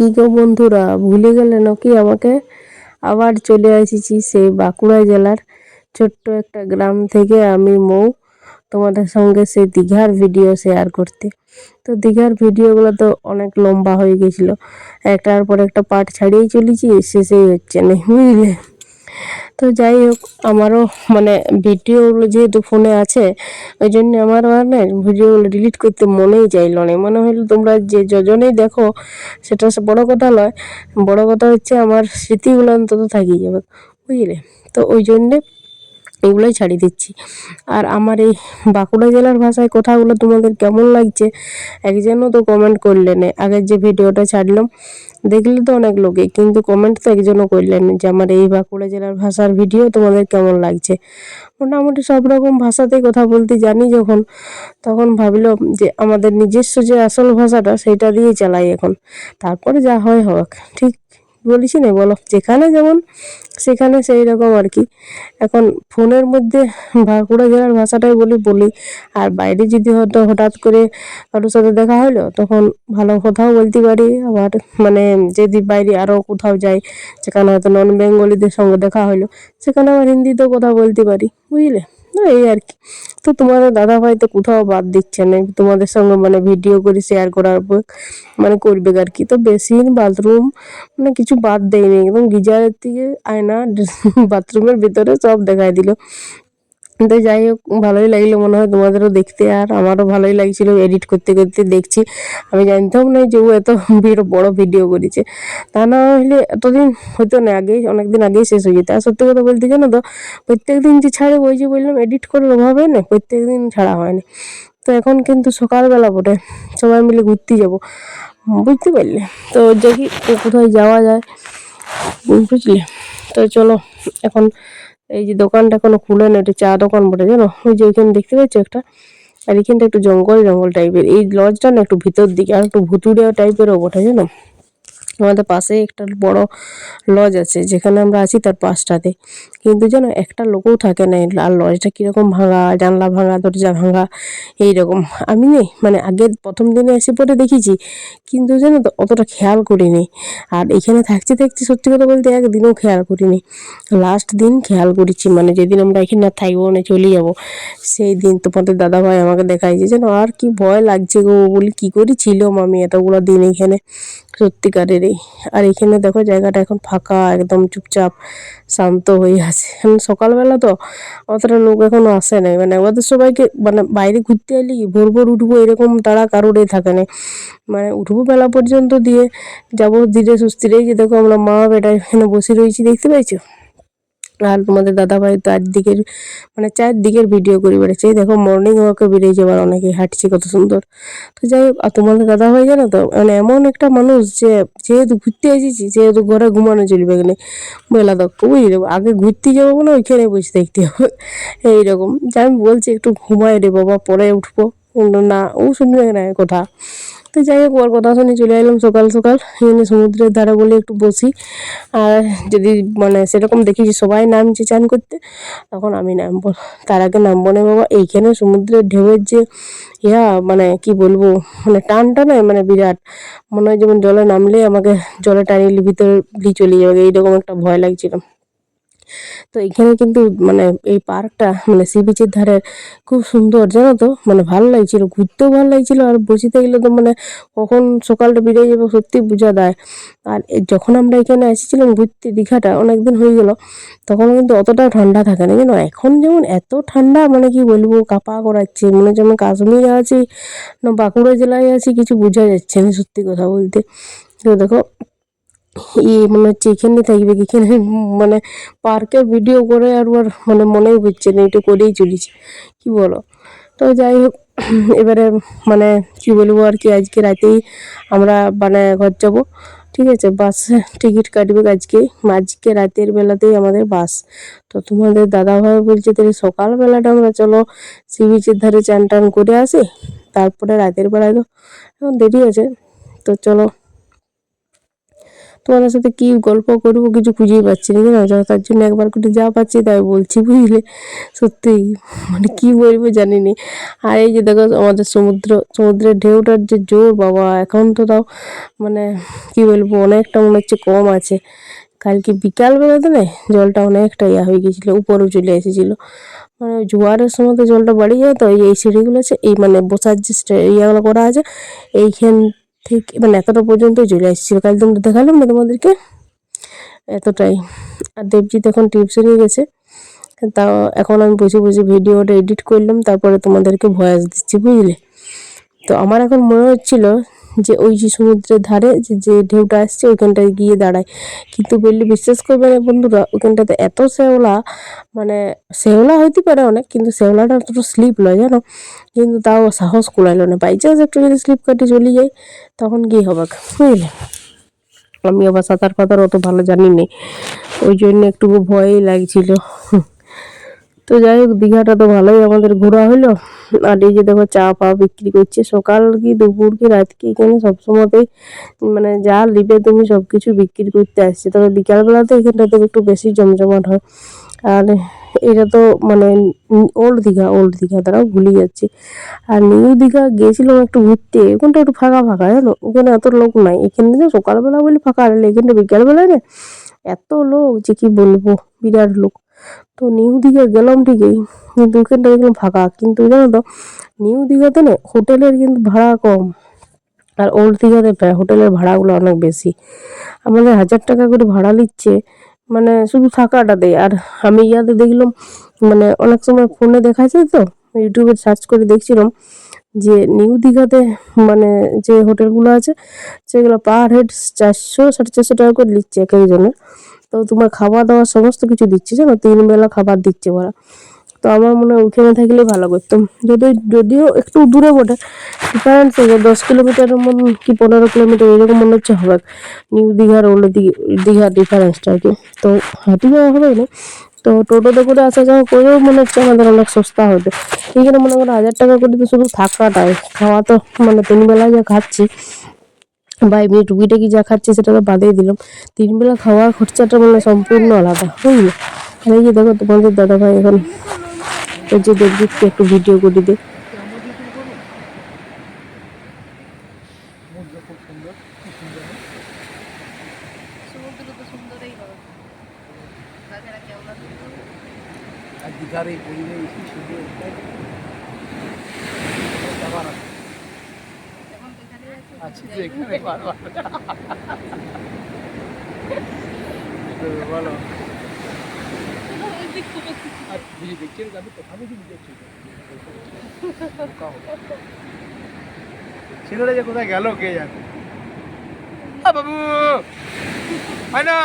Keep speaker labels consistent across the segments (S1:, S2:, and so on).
S1: কি গো বন্ধুরা, ভুলে গেলে নাকি আমাকে? আবার চলে এসেছি সেই বাঁকুড়া জেলার ছোট্ট একটা গ্রাম থেকে আমি মৌ, তোমাদের সঙ্গে সেই দীঘার ভিডিও শেয়ার করতে। তো দীঘার ভিডিওগুলো তো অনেক লম্বা হয়ে গেছিল। একটার পর একটা পার্ট ছাড়িয়েই চলেছি, শেষেই হচ্ছে না বুঝলে? তো যাই হোক, আমারও মানে ভিডিওগুলো যেহেতু ফোনে আছে ওই জন্য আমার মানে ভিডিওগুলো ডিলিট করতে মনেই চাইলো না। মনে হইল তোমরা যে যজনেই দেখো, সেটা বড় কথা নয়, বড় কথা হচ্ছে আমার স্মৃতিগুলো অন্তত থাকি যাবে। বুঝলে? তো ওই জন্যে এগুলোই ছাড়িয়ে দিচ্ছি। আর আমার এই বাঁকুড়া জেলার ভাষায় কথাগুলো তোমাদের কেমন লাগছে একজনও তো কমেন্ট করলেন আগের যে ভিডিওটা ছাড়লাম, দেখলে তো অনেক লোকে, কিন্তু কমেন্ট তো একজনও করলেন যে আমার এই বাঁকুড়া জেলার ভাষার ভিডিও তোমাদের কেমন লাগছে। মোটামুটি সব রকম ভাষাতেই কথা বলতে জানি যখন, তখন ভাবলাম যে আমাদের নিজস্ব যে আসল ভাষাটা, সেটা দিয়ে চালাই এখন। তারপরে যা হয় হোক, ঠিক বলিস না, বলো। যেখানে যেমন, সেখানে সেই রকম আর কি। এখন ফোনের মধ্যে বাঁকুড়া জেলার ভাষাটাই বলি বলি। আর বাইরে যদি হয়তো হঠাৎ করে কারোর সাথে দেখা হলো তখন ভালো কথাও বলতে পারি। আবার মানে যদি বাইরে আরও কোথাও যাই সেখানে হয়তো নন বেঙ্গলিদের সঙ্গে দেখা হলো সেখানে আবার হিন্দিতেও কথা বলতে পারি, বুঝলে? এই আর কি। তো তোমাদের দাদা ভাই তো কোথাও বাদ দিচ্ছে না, তোমাদের সঙ্গে মানে ভিডিও করে শেয়ার করার মানে করবে আর কি। তো বেসিন বাথরুম মানে কিছু বাদ দেয়নি একদম গিজারের থেকে আয়না বাথরুমের ভিতরে সব দেখাই দিল। তো যাই হোক, ভালোই লাগল মনে হয় তোমাদেরও দেখতে আর আমারও ভালোই লাগছিল এডিট করতে করতে দেখছি। আমি জানতাম না যে ও এত বড় ভিডিও করেছে। তা না হলে এতদিন হতো না আগেই অনেকদিন আগেই শেষ হয়ে যেত। আর সত্যি কথা বলতে জানো তো, প্রত্যেক দিন যে ছাড়ে ওই যে বললাম এডিট করার অভাবে না প্রত্যেক দিন ছাড়া হয়নি তো এখন কিন্তু সকালবেলা বটে, সবাই মিলে ঘুরতে যাব। বুঝতে পারলে? তো দেখি কোথায় যাওয়া যায়, বুঝলে? তো চলো। এখন এই যে দোকানটা এখনও খুলে না এটা চা দোকান বটে, জানো? ওই যে ওইখানে দেখতে পাচ্ছ একটা? আর এখানটা একটু জঙ্গল জঙ্গল টাইপের এই লজটা না একটু ভিতর দিকে, আর একটু ভুতুড়িয়া টাইপেরও বটে, জানো? আমাদের পাশে একটা বড় লজ আছে, যেখানে আমরা আছি তার পাশটাতে। কিন্তু যেন একটা লোকও থাকে না, আর লজটা কীরকম ভাঙা, জানলা ভাঙা, দরজা ভাঙা, এইরকম। আমি নেই মানে আগের প্রথম দিনে এসে পরে দেখেছি, কিন্তু যেন অতটা খেয়াল করিনি। আর এখানে থাকতে থাকতে সত্যি কথা বলতে একদিনও খেয়াল করিনি। লাস্ট দিন খেয়াল করেছি মানে যেদিন আমরা এখানে আর থাকব না, চলে যাব, সেই দিন তোমাদের দাদাভাই আমাকে দেখাইছে যেন আর কি ভয় লাগছে গো, বলি কী করেছিলাম আমি এতগুলো দিন এখানে। সত্যিকারেরই আর এখানে দেখো জায়গাটা এখন ফাঁকা, একদম চুপচাপ, শান্ত হয়ে আছে। সকালবেলা তো অতটা লোক এখনও আসে নাই। মানে আমাদের সবাইকে মানে বাইরে ঘুরতে এলি ভোর ভোর উঠবো এরকম তারা কারোরই থাকে না। মানে উঠবো বেলা পর্যন্ত দিয়ে যাব ধীরে সুস্থিরেই যে দেখো আমরা মা বেটা এখানে বসে রয়েছি, দেখতে পাইছো? আর তোমাদের দাদাভাই তো দিকের মানে চারদিকের ভিডিও করে এই দেখো মর্নিং ওয়াকে বেরিয়ে যাবার অনেকে হাঁটছে কত সুন্দর। তো যাই হোক, আর তোমাদের দাদা দাদাভাই জানো তো মানে এমন একটা মানুষ যে, যেহেতু ঘুরতে এসেছি, সেহেতু ঘরে ঘুমানো চলবে এখানে। বেলা দক্ষ বুঝলে আগে ঘুরতে যাব না ওইখানে বসে দেখতে হবে। এইরকম যে আমি বলছি একটু ঘুমাই রে বাবা, পরে উঠবো। না, ও শুনবে না কথা। তো যাই হোক ওর কথা শুনে চলে এলাম সকাল সকাল। এখানে সমুদ্রের ধারে বলে একটু বসি। আর যদি মানে সেরকম দেখি যে সবাই নামছে চান করতে, তখন আমি নামবো। তার আগে নামবো না বাবা। এইখানে সমুদ্রের ঢেউয়ের যে ইয়া মানে কি বলব মানে টানটা নয় মানে বিরাট। মনে হয় যেমন জলে নামলে আমাকে জলে টানিয়ে ভিতরে চলে যাবে। এইরকম একটা ভয় লাগছিল। তো এখানে কিন্তু মানে এই পার্কটা মানে সি বিচের ধারে খুব সুন্দর, জানো তো? মানে ভালো লাগছিল, ঘুরতেও ভালো লাগছিল আর বসে থাকলে তো মানে কখন সকালটা বেরিয়ে যাব সত্যি বোঝা দেয় আর যখন আমরা এখানে এসেছিলাম ঘুরতে দীঘাটা, অনেকদিন হয়ে গেল, তখন কিন্তু অতটা ঠান্ডা থাকে না। কিন্তু এখন যেমন এত ঠান্ডা মানে কি বলব, কাপা করাচ্ছে, মনে যেমন কাশ্মীরে আছি, না বাঁকুড়া জেলায় আছি, কিছু বোঝা যাচ্ছে না সত্যি কথা বলতে। তো দেখো ই মনে হচ্ছে এখানে থাকবে এখানে মানে পার্কে ভিডিও করে আর ওর মানে মনেই হচ্ছে না, এটা করেই চলেছি। কি বলো? তো যাই হোক, এবারে মানে কি বলব আর কি, আজকে রাতেই আমরা মানে ঘর যাব। ঠিক আছে, বাসে টিকিট কাটবে আজকে আজকে রাতের বেলাতেই আমাদের বাস। তো তোমাদের দাদাভাই বলছে, তাহলে সকালবেলাটা আমরা চলো সি বিচের ধারে চান টান করে আসি, তারপরে রাতের বেলায় তো এখন দেরি আছে। তো চলো তোমাদের সাথে কি গল্প করব কিছু খুঁজেই পাচ্ছি না, জানো? তার জন্য একবার করে যা পাচ্ছি তাই বলছি, বুঝলে? সত্যি মানে কি বলব জানি নি আর এই যে দেখো, আমাদের সমুদ্র সমুদ্রের ঢেউটার যে জোর, বাবা, এখন তো তাও মানে কি বলব, অনেকটা মনে হচ্ছে কম আছে। কালকে বিকাল বেলাতে না জলটা অনেকটা ইয়া হয়ে গেছিল উপরেও চলে এসেছিল। মানে জোয়ারের সময় তো জলটা বাড়ি যায়, তো এই- সিঁড়িগুলো আছে, এই মানে বসার যে ইয়েগুলো করা আছে, এইখান থেকে মানে এতটা পর্যন্ত চলে এসেছিল কাল তোমরা দেখালাম না তোমাদেরকে? এতটাই। আর দেবজিৎ এখন টিপস হয়ে গেছে। তাও এখন আমি বসে বসে ভিডিওটা এডিট করলাম, তারপরে তোমাদেরকে ভয়েস দিচ্ছি, বুঝলে? তো আমার এখন মনে হচ্ছিল যে ওই যে সমুদ্রের ধারে যে যে ঢেউটা আসছে ওইখানটায় গিয়ে দাঁড়ায়। কিন্তু বললে বিশ্বাস করবে না বন্ধুরা, ওইখানটাতে এত শ্যাওলা মানে শ্যাওলা হইতে পারে অনেক, কিন্তু শ্যাওলাটা অতটা স্লিপ নয় জানো? কিন্তু তাও সাহস কুলাইলো না। বাই চান্স একটু যদি স্লিপ কাটে চলে যায় তখন কি হবে বুঝলে? আমি আবার সাঁতার ফাতার অত ভালো জানি না। ওই জন্য একটু ভয়ই লাগছিল। তো যাই হোক, দীঘাটা তো ভালোই আমাদের ঘোরা হলো। আর এই যে দেখো, চা পা বিক্রি করছে। সকাল কি, দুপুর কি, রাত কি, এখানে সবসময়তেই মানে যা লিবে তুমি সব কিছু বিক্রি করতে আসছে। তবে বিকালবেলাতে এখানটাতে একটু বেশি জমজমাট হয়। আর এটা তো মানে ওল্ড দীঘা ওল্ড দীঘা তারাও ভুলে যাচ্ছে। আর নিউ দীঘা গিয়েছিলাম একটু ঘুরতে। ওখানটা একটু ফাঁকা ফাঁকা, জানো? ওখানে এত লোক নাই। এখানে না সকালবেলা বলে ফাঁকা, আর এখানটা বিকালবেলায় না এত লোক, যে কি বলব? বিরাট লোক। তো নিউ দীঘা গেলাম ঠিকই, কিন্তু ওখানটা দেখলাম ফাঁকা। কিন্তু জানো তো, নিউ দীঘাতে না হোটেলের কিন্তু ভাড়া কম, আর ওল্ড দীঘাতে হোটেলের ভাড়াগুলো অনেক বেশি। আমাদের হাজার টাকা করে ভাড়া নিচ্ছে মানে শুধু থাকাটা দেয় আর আমি ইয়াতে দেখলাম মানে অনেক সময় ফোনে দেখাচ্ছে তো, ইউটিউবে সার্চ করে দেখছিলাম যে নিউ দীঘাতে মানে যে হোটেলগুলো আছে, সেগুলো পার হেড চারশো সাড়ে চারশো টাকা করে নিচ্ছে এক একজনের। তো তোমার খাওয়া দাওয়া সমস্ত কিছু দিচ্ছে, জানো? তিন বেলা খাবার দিচ্ছে ওরা। তো আমার মনে হয় ওখানে থাকলে ভালো করতাম যদিও যদিও একটু দূরে বটে ডিফারেন্স আছে দশ কিলোমিটারের মতন কি পনেরো কিলোমিটার, এরকম মনে হচ্ছে হবে। নিউ দীঘার ওল্ড দীঘার ডিফারেন্সটা আর কি। তো হাঁটি যাওয়া হবে না। তো টোটোতে করে আসা যাওয়া করেও মনে হচ্ছে আমাদের অনেক সস্তা হবে। এখানে মনে করো হাজার টাকা করে তো শুধু থাকাটাই। খাওয়া তো মানে তিন বেলায় যা খাচ্ছি। বা এমনি টুকিটাকি যা খাচ্ছি সেটা তো বাদেই দিলাম। তিন বেলা খাওয়ার খরচাটা মানে সম্পূর্ণ আলাদা, বুঝলি? আর এই যে দেখো তোমাদের দাদা ভাই এখন ওই যে দেবজিৎকে একটু ভিডিও করে দে।
S2: আর দীঘার এই পরিবেশ কি সুন্দর আবার
S3: এখন তো এখানে আছে
S2: এখানে বারবার বলো। আর ভিডিও দেখছি আমি কোথাও কিছু দেখছি ছেলেরা যে কোথায় গেল কে জানে? বাবু! হয় না?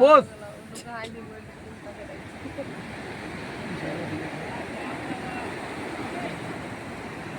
S2: বস।
S3: লোকে হাইনি বলে তাকে
S2: একদম
S3: এই যখন তোমার জল হয় বৃষ্টি পড়ে নিম্ন থেকে
S2: তা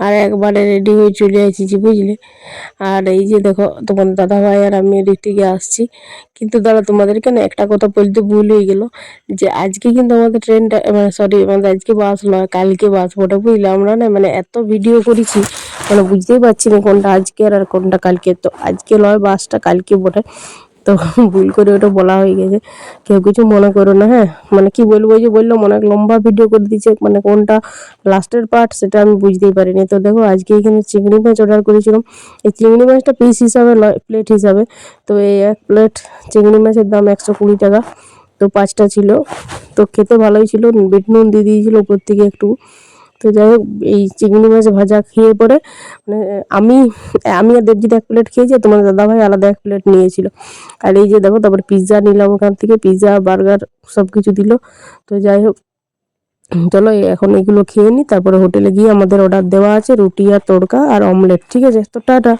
S1: আর একবারে রেডি হয়ে চলে এসেছি, বুঝলে? আর এই যে দেখো, তোমার দাদা ভাই আর আমি থেকে আসছি। কিন্তু দাদা তোমাদেরকে না একটা কথা বলতে ভুল হয়ে গেল? যে আজকে কিন্তু আমাদের ট্রেনটা মানে সরি আমাদের আজকে বাস নয়, কালকে বাস ওটা বুঝলে? আমরা না মানে এত ভিডিও করেছি মানে বুঝতেই পারছি না কোনটা আজকের আর কোনটা কালকে তো আজকে নয় বাসটা কালকে বটে। তো ভুল করে ওটা বলা হয়ে গেছে। কেউ কিছু মনে করো না হ্যাঁ? মানে কি বলব যে বললাম অনেক লম্বা ভিডিও করে দিচ্ছে মানে কোনটা লাস্টের পার্ট সেটা আমি বুঝতেই পারিনি। তো দেখো, আজকে এখানে চিংড়ি মাছ অর্ডার করেছিলাম। এই চিংড়ি মাছটা পিস হিসাবে নয় প্লেট হিসাবে। তো এই এক প্লেট চিংড়ি মাছের দাম একশো কুড়ি টাকা। তো পাঁচটা ছিল। তো খেতে ভালোই ছিল। বিট নুন দিয়ে দিয়েছিল উপর থেকে একটু। তো যাই হোক, এই চিংড়ি মাছ ভাজা খেয়ে পরে মানে আমি আমি আর দেবজিৎ এক প্লেট খেয়েছি তোমার দাদাভাই আলাদা এক প্লেট নিয়েছিল। আর এই যে দেখো, তারপর পিৎজা নিলাম ওখান থেকে পিৎজা বার্গার সব কিছু দিল। তো যাই হোক, চলো এখন এগুলো খেয়ে নিই তারপরে হোটেলে গিয়ে আমাদের অর্ডার দেওয়া আছে, রুটি আর তড়কা আর অমলেট ঠিক আছে? তো টাটা।